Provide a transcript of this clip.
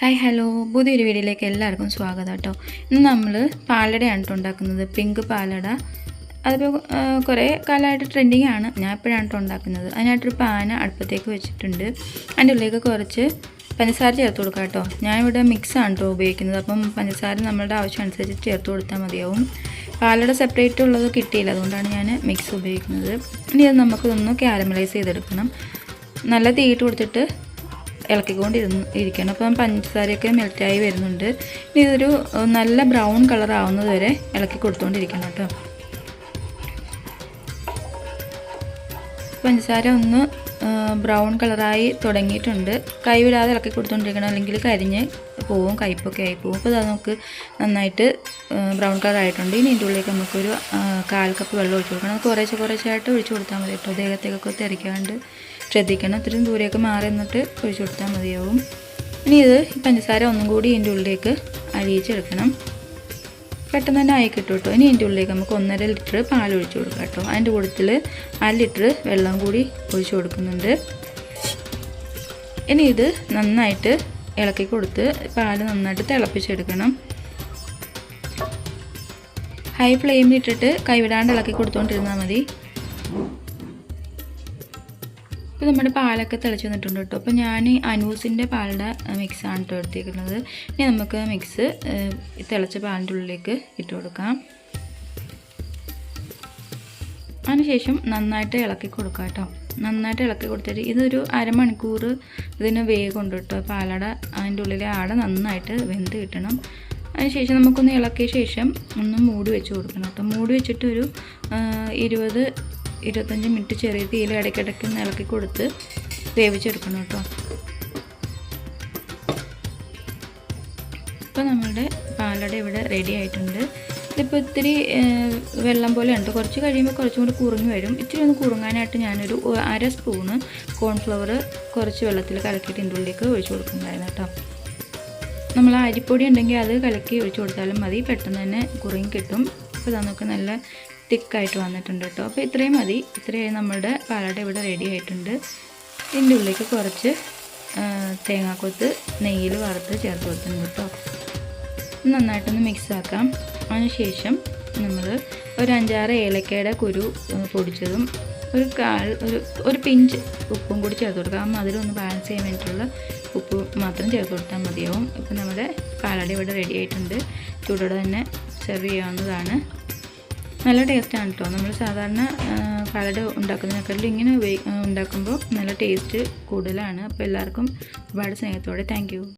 Hi hello പുതിയൊരു വീഡിയോയിലേക്ക് എല്ലാവർക്കും സ്വാഗതം കേട്ടോ. ഇന്ന് നമ്മൾ പാലടയാണ് ഉണ്ടാക്കുന്നത്. പിങ്ക് പാലട. അതിപ്പോൾ കുറേ കാലമായിട്ട് ട്രെൻഡിങ് ആണ്. ഞാൻ എപ്പോഴാണ് കേട്ടോ ഉണ്ടാക്കുന്നത്. അതിനായിട്ടൊരു പാന അടുപ്പത്തേക്ക് വെച്ചിട്ടുണ്ട്. അതിന്റെ ഉള്ളിലേക്ക് കുറച്ച് പഞ്ചസാര ചേർത്ത് കൊടുക്കാം കേട്ടോ. ഞാനിവിടെ മിക്സാണ് കേട്ടോ ഉപയോഗിക്കുന്നത്. അപ്പം പഞ്ചസാര നമ്മളുടെ ആവശ്യം അനുസരിച്ച് ചേർത്ത് കൊടുത്താൽ മതിയാവും. പാലട സെപ്പറേറ്റ് ഉള്ളത് കിട്ടിയില്ല. അതുകൊണ്ടാണ് ഞാൻ മിക്സ് ഉപയോഗിക്കുന്നത്. ഇനി അത് നമുക്കിതൊന്ന് ക്യാരമലൈസ് ചെയ്തെടുക്കണം. നല്ല തീയിട്ട് കൊടുത്തിട്ട് ഇളക്കിക്കൊണ്ടിരുന്ന് ഇരിക്കണം. അപ്പം പഞ്ചസാരയൊക്കെ മെൽറ്റായി വരുന്നുണ്ട്. ഇനി ഇതൊരു നല്ല ബ്രൗൺ കളർ ആവുന്നത് വരെ ഇളക്കി കൊടുത്തുകൊണ്ടിരിക്കണം കേട്ടോ. പഞ്ചസാര ഒന്ന് ബ്രൗൺ കളറായി തുടങ്ങിയിട്ടുണ്ട്. കൈ വിടാതെ ഇളക്കി കൊടുത്തുകൊണ്ടിരിക്കണം അല്ലെങ്കിൽ കരിഞ്ഞ് പോവും കയ്പൊക്കെ ആയി പോവും. അപ്പോൾ അത് നമുക്ക് നന്നായിട്ട് ബ്രൗൺ കളർ ആയിട്ടുണ്ട്. ഇനി ഇതിന്റെ ഉള്ളിലേക്ക് നമുക്കൊരു കാൽ കപ്പ് വെള്ളം ഒഴിച്ച് കൊടുക്കണം. അത് കുറേശ്ശെ കുറേശ്ശായിട്ട് ഒഴിച്ചു കൊടുത്താൽ മതി കേട്ടോ. ദേഹത്തേക്കൊക്കെ തെറിക്കാണ്ട് ശ്രദ്ധിക്കണം. ഇത്രയും ദൂരെയൊക്കെ മാറി നിന്നിട്ട് ഒഴിച്ചു കൊടുത്താൽ മതിയാവും. ഇനി ഇത് പഞ്ചസാര ഒന്നും കൂടി ഇതിന്റെ ഉള്ളിലേക്ക് അരിയിച്ചെടുക്കണം. പെട്ടെന്ന് തന്നെ ആയി കിട്ടും കേട്ടോ. ഇനി ഇതിന്റെ ഉള്ളിലേക്ക് നമുക്ക് ഒന്നര ലിറ്റർ പാൽ ഒഴിച്ചു കൊടുക്കാം കേട്ടോ. അതിന്റെ കൂട്ടത്തിൽ അര ലിറ്റർ വെള്ളം കൂടി ഒഴിച്ചു കൊടുക്കുന്നുണ്ട്. ഇനി ഇത് നന്നായിട്ട് ഇളക്കി കൊടുത്ത് പാൽ നന്നായിട്ട് തിളപ്പിച്ചെടുക്കണം. ഹൈ ഫ്ലെയിമിലിട്ടിട്ട് കൈവിടാണ്ട് ഇളക്കി കൊടുത്തുകൊണ്ടിരുന്നാൽ മതി. ഇപ്പോൾ നമ്മുടെ പാലൊക്കെ തിളച്ച് വന്നിട്ടുണ്ട് കേട്ടോ. അപ്പോൾ ഞാൻ അനൂസിന്റെ പാലിന്റെ മിക്സാണ് കേട്ടോ എടുത്തേക്കുന്നത്. ഇനി നമുക്ക് മിക്സ് തിളച്ച പാലിന്റെ ഉള്ളിലേക്ക് ഇട്ട് കൊടുക്കാം. അതിനുശേഷം നന്നായിട്ട് ഇളക്കി കൊടുക്കാം കേട്ടോ. നന്നായിട്ട് ഇളക്കി കൊടുത്തിട്ട് ഇതൊരു അരമണിക്കൂർ ഇതിന് വേഗമുണ്ട് കേട്ടോ. പാലട അതിന്റെ ഉള്ളിലെ ആട നന്നായിട്ട് വെന്ത് കിട്ടണം. അതിനുശേഷം നമുക്കൊന്ന് ഇളക്കിയ ശേഷം ഒന്ന് മൂടി വെച്ച് കൊടുക്കണം കേട്ടോ. മൂടി വെച്ചിട്ട് ഒരു ഇരുപത് ഇരുപത്തഞ്ച് മിനിറ്റ് ചെറിയ തീയിൽ ഇടയ്ക്കിടയ്ക്ക് ഇളക്കി കൊടുത്ത് വേവിച്ചെടുക്കണം കേട്ടോ. ഇപ്പോൾ നമ്മളുടെ പാലട ഇവിടെ റെഡി ആയിട്ടുണ്ട്. ഇതിപ്പോൾ ഇത്തിരി വെള്ളം പോലെ ഉണ്ട്. കുറച്ച് കഴിയുമ്പോൾ കുറച്ചും കൂടി കുറുങ്ങി വരും. ഇത്തിരി ഒന്ന് കുറുങ്ങാനായിട്ട് ഞാനൊരു അര സ്പൂണ് കോൺഫ്ലവർ കുറച്ച് വെള്ളത്തിൽ കലക്കിയിട്ട് ഇതിന്റെ ഉള്ളിലേക്ക് ഒഴിച്ചു കൊടുക്കുന്നുണ്ടായിരുന്നു കേട്ടോ. നമ്മൾ അരിപ്പൊടി ഉണ്ടെങ്കിൽ അത് കലക്കി ഒഴിച്ചു കൊടുത്താലും മതി. പെട്ടെന്ന് തന്നെ കുറുങ്ങി കിട്ടും. അപ്പോൾ നമുക്ക് നല്ല തിക്കായിട്ട് വന്നിട്ടുണ്ട് കേട്ടോ. അപ്പോൾ ഇത്രയും മതി. ഇത്രയും നമ്മുടെ പാലട ഇവിടെ റെഡി ആയിട്ടുണ്ട്. ഇതിന്റെ ഉള്ളിലേക്ക് കുറച്ച് തേങ്ങാക്കൊത്ത് നെയ്യിൽ വറുത്ത് ചേർത്ത് കൊടുത്തിട്ടുണ്ട് കേട്ടോ. നന്നായിട്ടൊന്ന് മിക്സ് ആക്കാം. അതിനുശേഷം നമ്മൾ ഒരു അഞ്ചാറ് ഏലക്കയുടെ കുരു പൊടിച്ചതും ഒരു കാൽ ഒരു ഒരു പിഞ്ച് ഉപ്പും കൂടി ചേർത്ത് കൊടുക്കാം. മധുരം ഒന്ന് ബാലൻസ് ചെയ്യാൻ വേണ്ടിയിട്ടുള്ള ഉപ്പ് മാത്രം ചേർത്ത് കൊടുത്താൽ മതിയാവും. ഇപ്പം നമ്മുടെ പാലട ഇവിടെ റെഡി ആയിട്ടുണ്ട്. ചൂടോടെ തന്നെ സെർവ് ചെയ്യാവുന്നതാണ്. നല്ല ടേസ്റ്റാണ് കേട്ടോ നമ്മൾ സാധാരണ കളട് ഉണ്ടാക്കുന്നതിനേക്കാളും ഇങ്ങനെ ഉണ്ടാക്കുമ്പോൾ നല്ല ടേസ്റ്റ് കൂടുതലാണ്. അപ്പോൾ എല്ലാവർക്കും ഒരുപാട് സ്നേഹത്തോടെ താങ്ക്